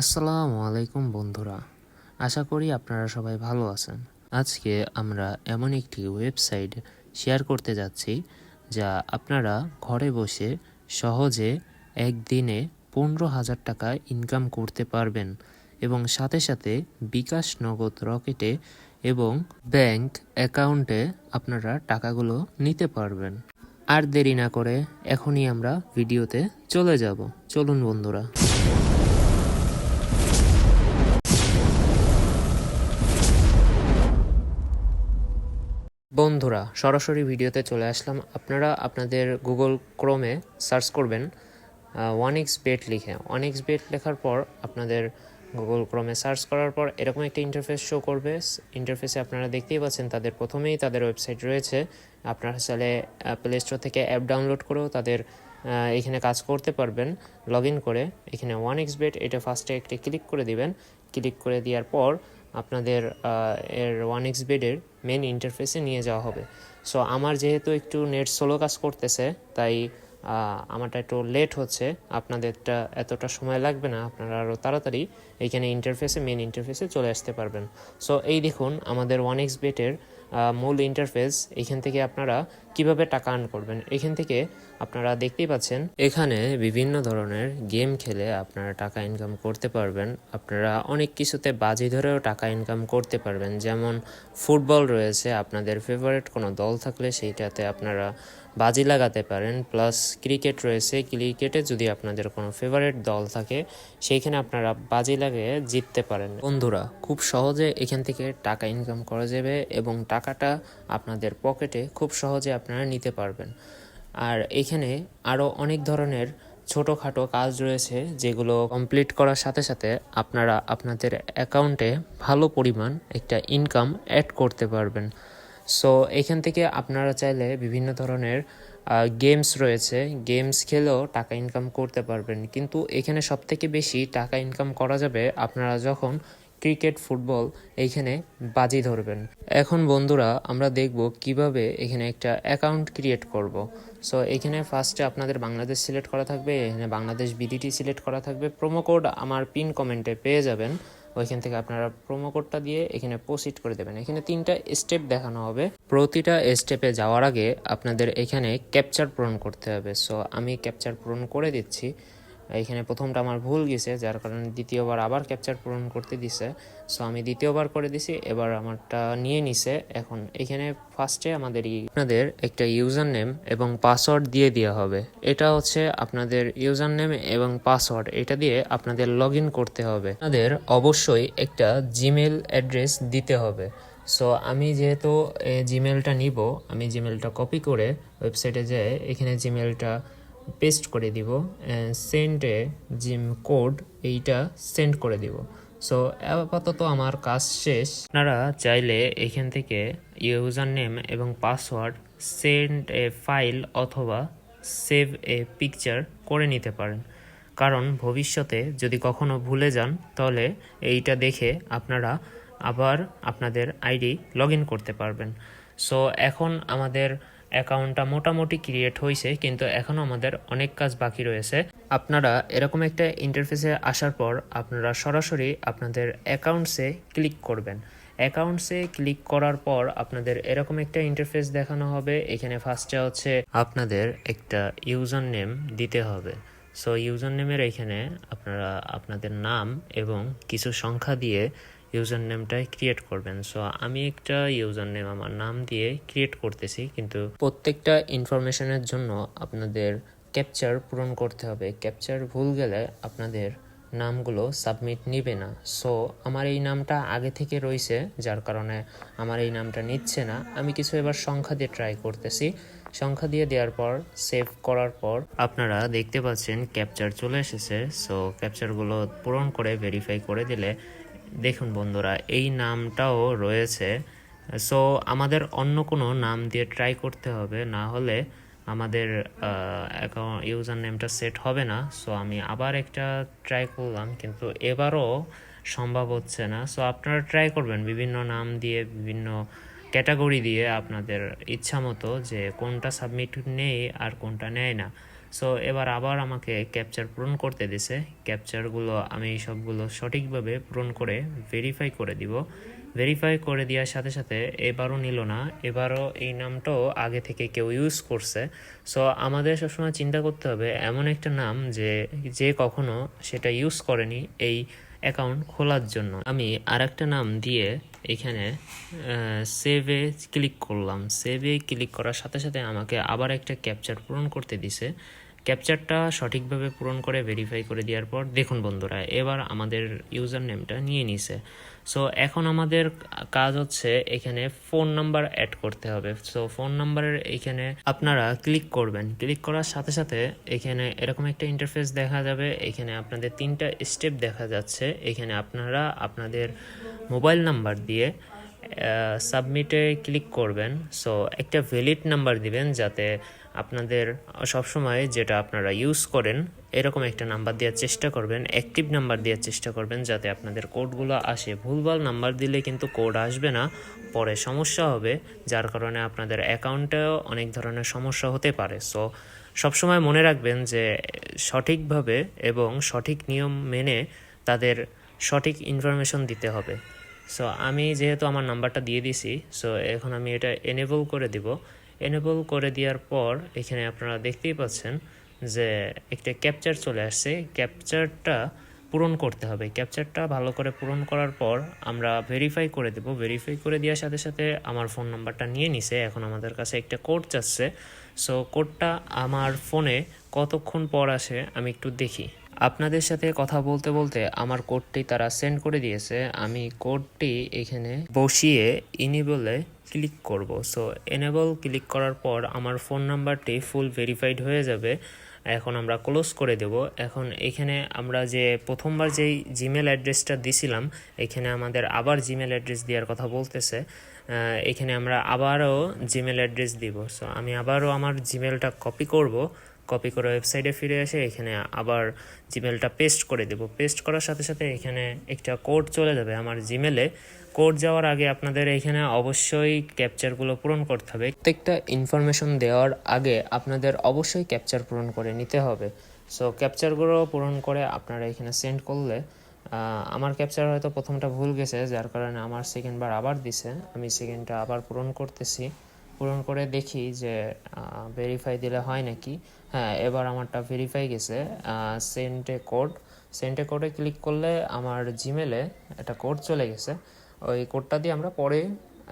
আসসালামু আলাইকুম বন্ধুরা। আশা করি আপনারা সবাই ভালো আছেন। আজকে আমরা এমন একটি ওয়েবসাইট শেয়ার করতে যাচ্ছি, যা আপনারা ঘরে বসে সহজে একদিনে পনেরো হাজার টাকা ইনকাম করতে পারবেন এবং সাথে সাথে বিকাশ নগদ রকেটে এবং ব্যাংক অ্যাকাউন্টে আপনারা টাকাগুলো নিতে পারবেন। আর দেরি না করে এখনই আমরা ভিডিওতে চলে যাব। চলুন বন্ধুরা। বন্ধুরা, সরাসরি ভিডিওতে চলে আসলাম। আপনারা আপনাদের গুগল ক্রোমে সার্চ করবেন ওয়ান এক্স বেট লিখে। ওয়ান এক্স বেট লেখার পর আপনাদের গুগল ক্রোমে সার্চ করার পর এরকম একটা ইন্টারফেস শো করবে। ইন্টারফেসে আপনারা দেখতেই পাচ্ছেন, তাদের প্রথমেই তাদের ওয়েবসাইট রয়েছে। আপনারা চাইলে প্লে স্টোর থেকে অ্যাপ ডাউনলোড করেও তাদের এখানে কাজ করতে পারবেন লগ ইন করে। এখানে ওয়ান এক্স বেট এটা ফার্স্টে একটি ক্লিক করে দিবেন। ক্লিক করে দেওয়ার পর আপনাদের এর ওয়ান এক্স বেডের মেন ইন্টারফেসে নিয়ে যাওয়া হবে। সো আমার যেহেতু একটু নেট সোলো কাজ করতেছে, তাই আমারটা একটু লেট হচ্ছে। আপনাদেরটা এতটা সময় লাগবে না, আপনারা আরও তাড়াতাড়ি এখানে ইন্টারফেসে মেন ইন্টারফেসে চলে আসতে পারবেন। সো এই দেখুন, আমাদের ওয়ান এক্স বেটের মূল ইন্টারফেস এখান থেকে আপনারা কীভাবে টাকা আর্ন করবেন, এখান থেকে আপনারা দেখতেই পাচ্ছেন, এখানে বিভিন্ন ধরনের গেম খেলে আপনারা টাকা ইনকাম করতে পারবেন। আপনারা অনেক কিছুতে বাজি ধরেও টাকা ইনকাম করতে পারবেন। যেমন ফুটবল রয়েছে, আপনাদের ফেভারিট কোনো দল থাকলে সেইটাতে আপনারা বাজি লাগাতে পারেন। প্লাস ক্রিকেট রয়েছে ক্রিকেটে যদি আপনাদের কোনো ফেভারিট দল থাকে, সেইখানে আপনারা বাজি লাগিয়ে জিততে পারেন। বন্ধুরা, খুব সহজে এখান থেকে টাকা ইনকাম করা যাবে এবং টাকাটা আপনাদের পকেটে খুব সহজে আপনারা নিতে পারবেন। আর এখানে আরও অনেক ধরনের ছোটোখাটো কাজ রয়েছে যেগুলো কমপ্লিট করার সাথে সাথে আপনারা আপনাদের অ্যাকাউন্টে ভালো পরিমাণ একটা ইনকাম অ্যাড করতে পারবেন। সো এখান থেকে আপনারা চাইলে বিভিন্ন ধরনের গেমস রয়েছে। গেমস খেলেও টাকা ইনকাম করতে পারবেন। কিন্তু এখানে সবথেকে বেশি টাকা ইনকাম করা যাবে আপনারা যখন ক্রিকেট, ফুটবল এইখানে বাজি ধরবেন। এখন বন্ধুরা, আমরা দেখব কীভাবে এখানে একটা অ্যাকাউন্ট ক্রিয়েট করব। সো এখানে ফার্স্টে আপনাদের বাংলাদেশ সিলেক্ট করা থাকবে, এখানে বাংলাদেশ বিডিটি সিলেক্ট করা থাকবে। প্রোমো কোড আমার পিন কমেন্টে পেয়ে যাবেন। ওইখান থেকে আপনারা প্রোমো কোডটা দিয়ে এখানে পোস্ট করে দেবেন। এখানে তিনটা স্টেপ দেখানো হবে। প্রতিটা স্টেপে যাওয়ার আগে আপনাদের এখানে ক্যাপচার পূরণ করতে হবে। সো আমি ক্যাপচার পূরণ করে দিচ্ছি। এখানে প্রথমটা আমার ভুল গেছে, যার কারণে দ্বিতীয়বার আবার ক্যাপচার পূরণ করতে দিছে। সো আমি দ্বিতীয়বার করে দিছি, এবার আমারটা নিয়ে নিছে। এখন এখানে ফার্স্টে আমাদের আপনাদের একটা ইউজার নেম এবং পাসওয়ার্ড দিয়ে দেওয়া হবে। এটা হচ্ছে আপনাদের ইউজার নেম এবং পাসওয়ার্ড এটা দিয়ে আপনাদের লগ করতে হবে। আপনাদের অবশ্যই একটা জিমেল অ্যাড্রেস দিতে হবে। সো আমি যেহেতু জিমেলটা নিব, আমি জিমেলটা কপি করে ওয়েবসাইটে যেয়ে এখানে জিমেলটা পেস্ট করে দিব সেন্ডে জিম কোড এইটা সেন্ড করে দিব। সো আপাতত আমার কাজ শেষ। আপনারা চাইলে এখান থেকে ইউজার নেম এবং পাসওয়ার্ড সেন্ড এ ফাইল অথবা সেভ এ পিকচার করে নিতে পারেন। কারণ ভবিষ্যতে যদি কখনো ভুলে যান, তাহলে এইটা দেখে আপনারা আবার আপনাদের আইডি লগ করতে পারবেন। সো এখন আমাদের অ্যাকাউন্টটা মোটামুটি ক্রিয়েট হয়েছে কিন্তু এখনও আমাদের অনেক কাজ বাকি রয়েছে। আপনারা এরকম একটা ইন্টারফেসে আসার পর আপনারা সরাসরি আপনাদের অ্যাকাউন্টসে ক্লিক করবেন। অ্যাকাউন্টসে ক্লিক করার পর আপনাদের এরকম একটা ইন্টারফেস দেখানো হবে। এখানে ফার্স্টে হচ্ছে আপনাদের একটা ইউজার নেম দিতে হবে। সো ইউজার নেমের এখানে আপনারা আপনাদের নাম এবং কিছু সংখ্যা দিয়ে ইউজার নেমটাই ক্রিয়েট করবেন। সো আমি একটা ইউজার নেম আমার নাম দিয়ে ক্রিয়েট করতেছি, কিন্তু প্রত্যেকটা ইনফরমেশনের জন্য আপনাদের ক্যাপচার পূরণ করতে হবে। ক্যাপচার ভুল গেলে আপনাদের নামগুলো সাবমিট নিবে না। সো আমার এই নামটা আগে থেকে রয়েছে, যার কারণে আমার এই নামটা নিচ্ছে না। আমি কিছু এবার সংখ্যা দিয়ে ট্রাই করতেছি। সংখ্যা দিয়ে দেওয়ার পর সেভ করার পর আপনারা দেখতে পাচ্ছেন ক্যাপচার চলে এসেছে। সো ক্যাপচারগুলো পূরণ করে ভেরিফাই করে দিলে দেখুন বন্ধুরা, এই নামটাও রয়েছে। সো আমাদের অন্য কোনো নাম দিয়ে ট্রাই করতে হবে, না হলে আমাদের অ্যাকাউন্ট ইউজার নেমটা সেট হবে না। সো আমি আবার একটা ট্রাই করলাম, কিন্তু এবারও সম্ভব হচ্ছে না। সো আপনারা ট্রাই করবেন বিভিন্ন নাম দিয়ে, বিভিন্ন ক্যাটাগরি দিয়ে আপনাদের ইচ্ছা মতো যে কোনটা সাবমিট নেই আর কোনটা নেয় না। সো এবার আবার আমাকে ক্যাপচার পূরণ করতে দিছে। ক্যাপচারগুলো আমি সবগুলো সঠিকভাবে পূরণ করে ভেরিফাই করে দিব। ভেরিফাই করে দেওয়ার সাথে সাথে এবারও নিল না। এবারও এই নামটাও আগে থেকে কেউ ইউজ করছে। সো আমাদের সবসময় চিন্তা করতে হবে এমন একটা নাম যে যে কখনো সেটা ইউজ করেনি এই অ্যাকাউন্ট খোলার জন্য। আমি আরেকটা নাম দিয়ে এখানে সেভে ক্লিক করলাম। সেভে ক্লিক করার সাথে সাথে আমাকে আবার একটা ক্যাপচার পূরণ করতে দিছে। ক্যাপচারটা সঠিকভাবে পূরণ করে ভেরিফাই করে দেওয়ার পর, দেখুন বন্ধুরা, এবার আমাদের ইউজার নেমটা নিয়ে নিছে। সো এখন আমাদের কাজ হচ্ছে এখানে ফোন নাম্বার অ্যাড করতে হবে। সো ফোন নাম্বারের এখানে আপনারা ক্লিক করবেন। ক্লিক করার সাথে সাথে এখানে এরকম একটা ইন্টারফেস দেখা যাবে। এখানে আপনাদের তিনটা স্টেপ দেখা যাচ্ছে। এখানে আপনারা আপনাদের মোবাইল নাম্বার দিয়ে সাবমিটে ক্লিক করবেন। সো একটা ভ্যালিড নাম্বার দিবেন যাতে আপনাদের সবসময় যেটা আপনারা ইউজ করেন, এরকম একটা নাম্বার দেওয়ার চেষ্টা করবেন অ্যাক্টিভ নাম্বার দেওয়ার চেষ্টা করবেন যাতে আপনাদের কোডগুলো আসে। ভুলভাল নাম্বার দিলে কিন্তু কোড আসবে না, পরে সমস্যা হবে, যার কারণে আপনাদের অ্যাকাউন্টেও অনেক ধরনের সমস্যা হতে পারে। সো সবসময় মনে রাখবেন যে সঠিকভাবে এবং সঠিক নিয়ম মেনে তাদের সঠিক ইনফরমেশন দিতে হবে। সো আমি যেহেতু আমার নাম্বারটা দিয়ে দিছি সো এখন আমি এটা এনেবল করে দিব। এনেবল করে দেওয়ার পর এখানে আপনারা দেখতেই পাচ্ছেন যে একটা ক্যাপচার চলে আসছে। ক্যাপচারটা পূরণ করতে হবে। ক্যাপচারটা ভালো করে পূরণ করার পর আমরা ভেরিফাই করে দেব। ভেরিফাই করে দেওয়ার সাথে সাথে আমার ফোন নাম্বারটা নিয়ে নিছে। এখন আমাদের কাছে একটা কোড চাচ্ছে। সো কোডটা আমার ফোনে কতক্ষণ পর আসে আমি একটু দেখি। আপনাদের সাথে কথা বলতে বলতে আমার কোডটি তারা সেন্ড করে দিয়েছে। আমি কোডটি এখানে বসিয়ে ইনিবলে ক্লিক করব। সো এনেবল ক্লিক করার পর আমার ফোন নাম্বারটি ফুল ভেরিফাইড হয়ে যাবে। এখন আমরা ক্লোজ করে দেব। এখন এখানে আমরা যে প্রথমবার যেই জিমেল অ্যাড্রেসটা দিছিলাম, এখানে আমাদের আবার জিমেল অ্যাড্রেস দেওয়ার কথা বলতেছে। এখানে আমরা আবারও জিমেল অ্যাড্রেস দিব। সো আমি আবারও আমার জিমেলটা কপি করব। কপি করে ওয়েবসাইটে ফিরে এসে এখানে আবার জিমেলটা পেস্ট করে দেব। পেস্ট করার সাথে সাথে এখানে একটা কোড চলে যাবে। আমার জিমেলে কোড যাওয়ার আগে আপনাদের এখানে অবশ্যই ক্যাপচারগুলো পূরণ করতে হবে। প্রত্যেকটা ইনফরমেশন দেওয়ার আগে আপনাদের অবশ্যই ক্যাপচার পূরণ করে নিতে হবে। সো ক্যাপচারগুলো পূরণ করে আপনারা এখানে সেন্ড করলে আমার ক্যাপচার হয়তো প্রথমটা ভুল গেছে, যার কারণে আমার সেকেন্ড বার আবার দিছে। আমি সেকেন্ডটা আবার পূরণ করতেছি। পূরণ করে দেখি যে ভেরিফাই দিলে হয় নাকি। হ্যাঁ এবার আমারটা ভেরিফাই গেছে। সেন্টে কোড সেন্টে কোডে ক্লিক করলে আমার জিমেলে একটা কোড চলে গেছে। ওই কোডটা দিয়ে আমরা পরে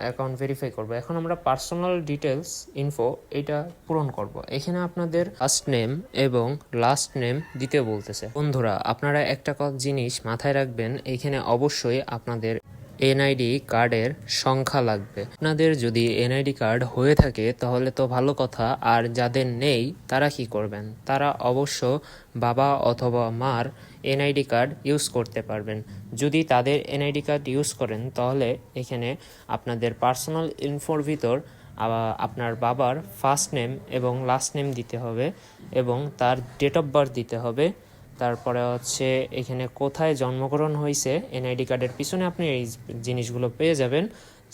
অ্যাকাউন্ট ভেরিফাই করব। এখন আমরা পার্সোনাল ডিটেলস ইনফো এটা পূরণ করব। এখানে আপনাদের ফার্স্ট নেম এবং লাস্ট নেম দিতে বলতেছে। বন্ধুরা, আপনারা একটা জিনিস মাথায় রাখবেন, এখানে অবশ্যই আপনাদের এনআইডি কার্ডের সংখ্যা লাগবে। আপনাদের যদি এনআইডি কার্ড হয়ে থাকে, তাহলে তো ভালো কথা। আর যাদের নেই, তারা কি করবেন? তারা অবশ্য বাবা অথবা মার এনআইডি কার্ড ইউজ করতে পারবেন। যদি তাদের এনআইডি কার্ড ইউজ করেন, তাহলে এখানে আপনাদের পার্সোনাল ইনফোর ভিতর আপনার বাবার ফার্স্ট নেম এবং লাস্ট নেম দিতে হবে এবং তার ডেট অফ বার্থ দিতে হবে। তারপরে হচ্ছে এখানে কোথায় জন্মগ্রহণ হয়েছে, এনআইডি কার্ডের পিছনে আপনি এই জিনিসগুলো পেয়ে যাবেন।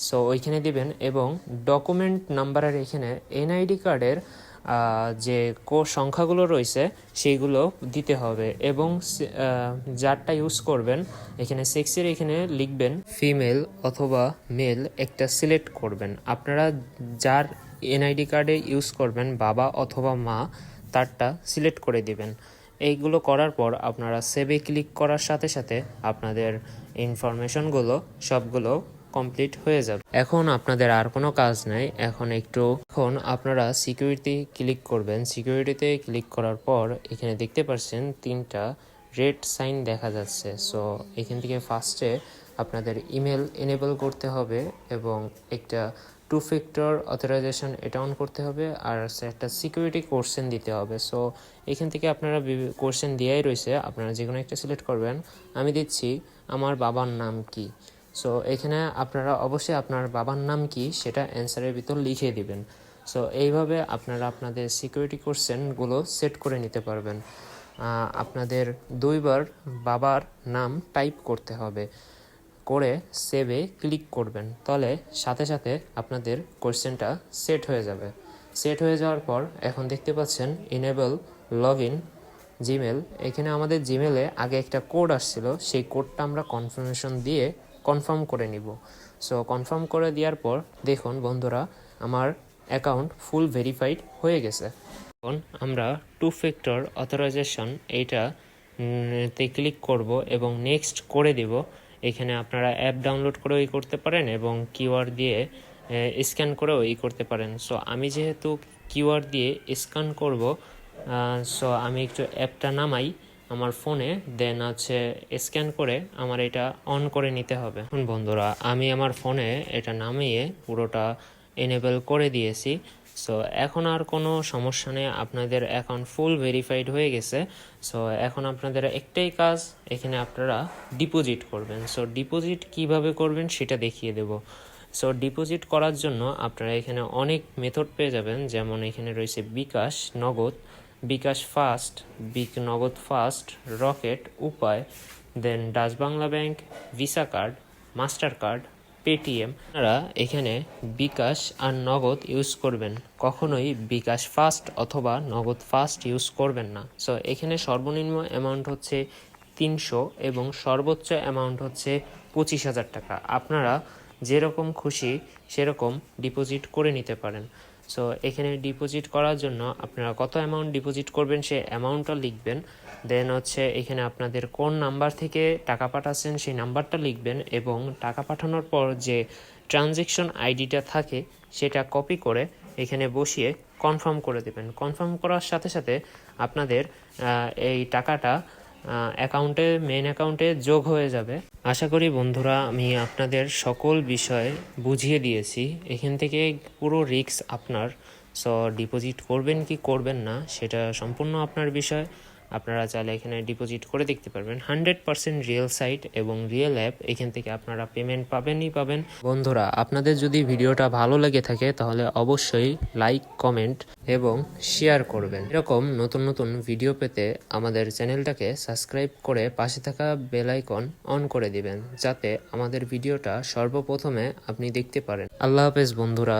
সো ওইখানে দিবেন এবং ডকুমেন্ট নাম্বারের এখানে এনআইডি কার্ডের যে কো সংখ্যাগুলো রয়েছে, সেইগুলো দিতে হবে এবং যারটা ইউজ করবেন, এখানে সেক্সের এখানে লিখবেন ফিমেল অথবা মেল একটা সিলেক্ট করবেন। আপনারা যার এনআইডি কার্ডে ইউজ করবেন, বাবা অথবা মা, তারটা সিলেক্ট করে দিবেন। এইগুলো করার পর আপনারা সেভে ক্লিক করার সাথে সাথে আপনাদের ইনফরমেশনগুলো সবগুলো কমপ্লিট হয়ে যাবে। এখন আপনাদের আর কোনো কাজ নেই। এখন একটু, এখন আপনারা সিকিউরিটি ক্লিক করবেন। সিকিউরিটিতে ক্লিক করার পর এখানে দেখতে পাচ্ছেন তিনটা রেড সাইন দেখা যাচ্ছে। সো এখান থেকে ফার্স্টে আপনাদের ইমেল এনেবল করতে হবে এবং একটা টু ফ্যাক্টর অথরাইজেশন এটা অন করতে হবে আর একটা সিকিউরিটি কোশ্চেন দিতে হবে। সো এখান থেকে আপনারা কোশ্চেন দেওয়াই রয়েছে আপনারা যে কোনো একটা সিলেক্ট করবেন। আমি দিচ্ছি, আমার বাবার নাম কি? সো এখানে আপনারা অবশ্যই আপনার বাবার নাম কি, সেটা অ্যান্সারের ভিতর লিখে দিবেন। সো এইভাবে আপনারা আপনাদের সিকিউরিটি কোশ্চেনগুলো সেট করে নিতে পারবেন। আপনাদের দুইবার বাবার নাম টাইপ করতে হবে। করে সেভে ক্লিক করবেন। তাহলে সাথে সাথে আপনাদের কোয়েশ্চেনটা সেট হয়ে যাবে। সেট হয়ে যাওয়ার পর এখন দেখতে পাচ্ছেন ইনেবল লগ ইন জিমেল এখানে আমাদের জিমেলে আগে একটা কোড আসছিল, সেই কোডটা আমরা কনফার্মেশন দিয়ে কনফার্ম করে নিব। সো কনফার্ম করে দেওয়ার পর দেখুন বন্ধুরা, আমার অ্যাকাউন্ট ফুল ভেরিফাইড হয়ে গেছে। এখন আমরা টু ফ্যাক্টর অথরাইজেশন এইটা তে ক্লিক করব এবং নেক্সট করে দেব। এখানে আপনারা অ্যাপ ডাউনলোড করেও ই করতে পারেন এবং কিউআর দিয়ে স্ক্যান করেও ই করতে পারেন। সো আমি যেহেতু কিউআর দিয়ে স্ক্যান করব সো আমি একটু অ্যাপটা নামাই আমার ফোনে দেন আছে স্ক্যান করে আমার এটা অন করে নিতে হবে। বন্ধুরা, আমি আমার ফোনে এটা নামিয়ে পুরোটা এনেবল করে দিয়েছি। সো এখন আর কোনো সমস্যা নেই। আপনাদের অ্যাকাউন্ট ফুল ভেরিফাইড হয়ে গেছে। সো এখন আপনাদের একটাই কাজ, এখানে আপনারা ডিপোজিট করবেন। সো ডিপোজিট কীভাবে করবেন সেটা দেখিয়ে দেব। সো ডিপোজিট করার জন্য আপনারা এখানে অনেক মেথড পেয়ে যাবেন। যেমন এখানে রয়েছে বিকাশ, নগদ, বিকাশ ফাস্ট বিক, নগদ ফাস্ট রকেট উপায় দেন Dutch Bangla Bank Visa card Mastercard Paytm. আপনারা এখানে বিকাশ আর নগদ ইউজ করবেন। কখনোই বিকাশ ফাস্ট অথবা নগদ ফাস্ট ইউজ করবেন না। সো এখানে সর্বনিম্ন অ্যামাউন্ট হচ্ছে তিনশো এবং সর্বোচ্চ অ্যামাউন্ট হচ্ছে পঁচিশ হাজার টাকা। আপনারা যেরকম খুশি সেরকম ডিপোজিট করে নিতে পারেন। সো এখানে ডিপোজিট করার জন্য আপনারা কত অ্যামাউন্ট ডিপোজিট করবেন সে অ্যামাউন্টটা লিখবেন। দেন হচ্ছে এখানে আপনাদের কোন নাম্বার থেকে টাকা পাঠাচ্ছেন সেই নাম্বারটা লিখবেন এবং টাকা পাঠানোর পর যে ট্রানজেকশন আইডিটা থাকে সেটা কপি করে এখানে বসিয়ে কনফার্ম করে দেবেন। কনফার্ম করার সাথে সাথে আপনাদের এই টাকাটা অ্যাকাউন্টে মেন অ্যাকাউন্টে যোগ হয়ে যাবে। আশা করি বন্ধুরা, আমি আপনাদের সকল বিষয় বুঝিয়ে দিয়েছি। এখান থেকে পুরো রিক্স আপনার। সো ডিপোজিট করবেন কি করবেন না, সেটা সম্পূর্ণ আপনার বিষয়। আপনারা চাইলে এখানে ডিপোজিট করে দেখতে পারবেন। হান্ড্রেড পার্সেন্ট রিয়েল সাইট এবং রিয়েল অ্যাপ এখান থেকে আপনারা পেমেন্ট পাবেনই পাবেন। বন্ধুরা, আপনাদের যদি ভিডিওটা ভালো লেগে থাকে, তাহলে অবশ্যই লাইক কমেন্ট এবং শেয়ার করবেন। এরকম নতুন নতুন ভিডিও পেতে আমাদের চ্যানেলটাকে সাবস্ক্রাইব করে পাশে থাকা বেল আইকন অন করে দিবেন, যাতে আমাদের ভিডিওটা সর্বপ্রথমে আপনি দেখতে পারেন। আল্লাহ হাফেজ বন্ধুরা।